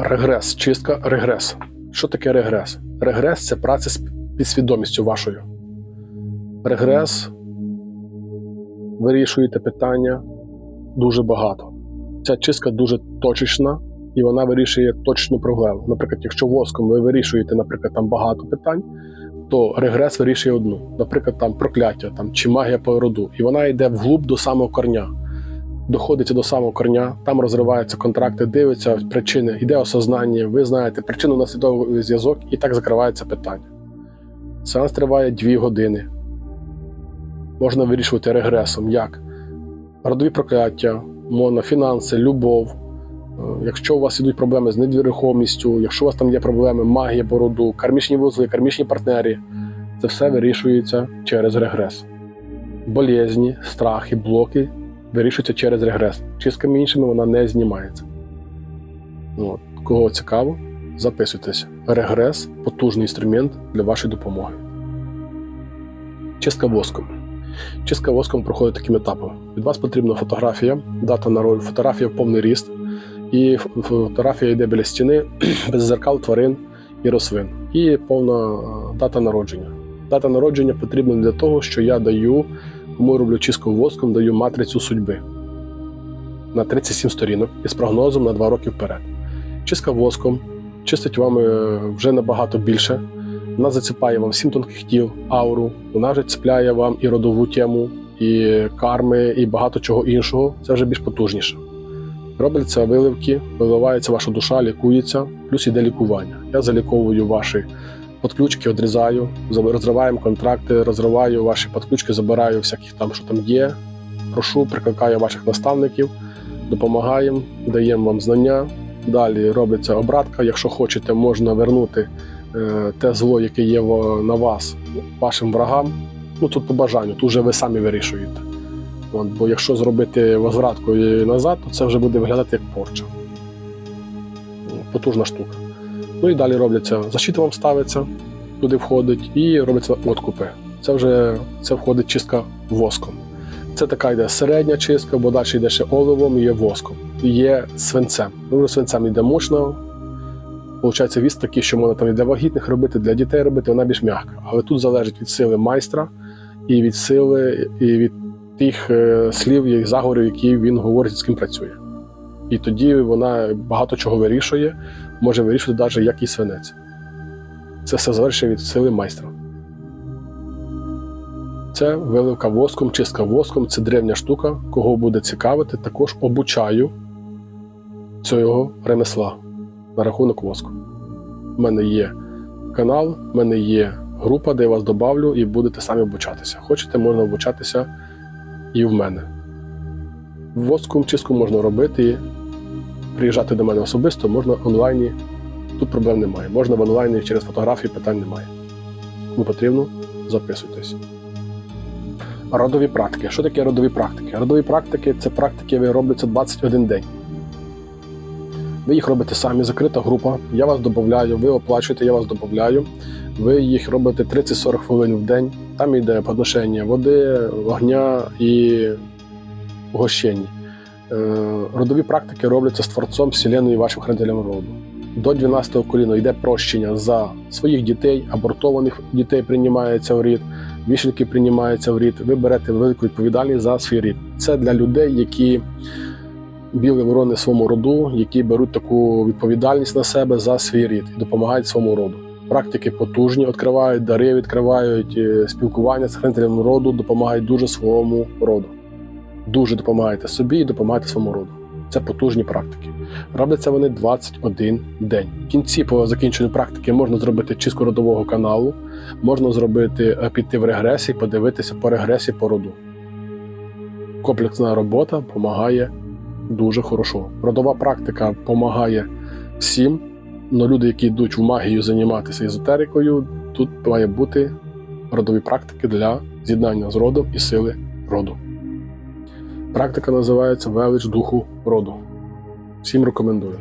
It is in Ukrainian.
Регрес, чистка, регрес. Що таке регрес? Регрес це праця з підсвідомістю вашою. Регрес вирішуєте питання дуже багато. Ця чистка дуже точечна і вона вирішує точну проблему. Наприклад, якщо воском ви вирішуєте, наприклад, там багато питань, то регрес вирішує одну. Наприклад, там прокляття там, чи магія по роду. І вона йде вглуб до самого корня. Доходиться до самого корня, там розриваються контракти, дивиться причини, йде осознання, ви знаєте причину наслідовий зв'язок, і так закривається питання. Сеанс триває 2 години. Можна вирішувати регресом, як родові прокляття, моно, фінанси, любов. Е, Якщо у вас ідуть проблеми з недвірухомістю, якщо у вас там є проблеми магія по роду, кармічні вузли, кармічні партнери, це все вирішується через регрес. Болезні, страхи, блоки вирішуються через регрес. Чистками іншими вона не знімається. От. Кого цікаво, записуйтесь. Регрес потужний інструмент для вашої допомоги. Чистка воском. Чистка воском проходить таким етапом. Від вас потрібна фотографія, дата народження, фотографія в повний ріст, і фотографія йде біля стіни, без зеркал тварин і рослин. І повна дата народження. Дата народження потрібна для того, що я даю, кому роблю чистку воском, даю матрицю судьби на 37 сторінок із прогнозом на 2 роки вперед. Чистка воском чистить вам е, вже набагато більше. Вона заціпає вам сім тонких тіл, ауру, вона вже цепляє вам і родову тему, і карми, і багато чого іншого. Це вже більш потужніше. Робляться виливки, виливається ваша душа, лікується, плюс іде лікування. Я заліковую ваші подключки, відрізаю, розриваємо контракти, розриваю ваші подключки, забираю всяких там, що там є. Прошу, прикликаю ваших наставників, допомагаємо, даємо вам знання. Далі робиться обратка. Якщо хочете, можна вернути е, те зло, яке є на вас, вашим врагам. Ну тут по бажанню, тут вже ви самі вирішуєте. От, бо якщо зробити возвратку назад, то це вже буде виглядати як порча. Потужна штука. Ну і далі робляться, защита вам ставиться, туди входить, і робляться откупи. Це вже це входить чистка воском. Це така йде середня чистка, бо далі йде ще оливом є воском. Є свинцем. Ну, свинцем йде мощно. Получається, віст такий, що можна там і для вагітних робити, для дітей робити, вона більш м'яка. Але тут залежить від сили майстра і від сили, і від тих е, слів і заговорів, які він говорить, з ким працює. І тоді вона багато чого вирішує, може вирішувати навіть як і свинець. Це все залежить від сили майстра. Це виливка воском, чистка воском, це древня штука. Кого буде цікавити, також обучаю цього ремесла на рахунок воску. У мене є канал, в мене є група, де я вас добавлю, і будете самі обучатися. Хочете, можна обучатися і в мене. Воском чистку можна робити, приїжджати до мене особисто, можна онлайні. Тут проблем немає. Можна в онлайні через фотографії, питань немає. Кому потрібно, записуйтесь. Родові практики. Що таке родові практики? Родові практики це практики, які робляться 21 день. Ви їх робите самі, закрита група. Я вас додаю, ви оплачуєте, я вас додаю. Ви їх робите 30-40 хвилин в день. Там йде подношення води, вогня і угощень. Е, Родові практики робляться з творцом Вселеної і вашим хранителем роду. До 12-го коліна йде прощення за своїх дітей, абортованих дітей приймається в рід, вішенки приймаються в рід. Ви берете велику відповідальність за свій рід. Це для людей, які білі ворони своєму роду, які беруть таку відповідальність на себе за свій рід і допомагають своєму роду. Практики потужні, відкривають дари, відкривають е, спілкування з хранителем роду, допомагають дуже своєму роду. Дуже допомагаєте собі і допомагаєте своєму роду. Це потужні практики. Робляться вони 21 день. В кінці по закінченню практики можна зробити чистку родового каналу, можна зробити е, піти в регресії, подивитися по регресії по роду. Комплексна робота допомагає дуже хорошо. Родова практика допомагає всім, але люди, які йдуть в магію займатися езотерикою, тут має бути родові практики для з'єднання з родом і сили роду. Практика називається велич духу роду. Всім рекомендую.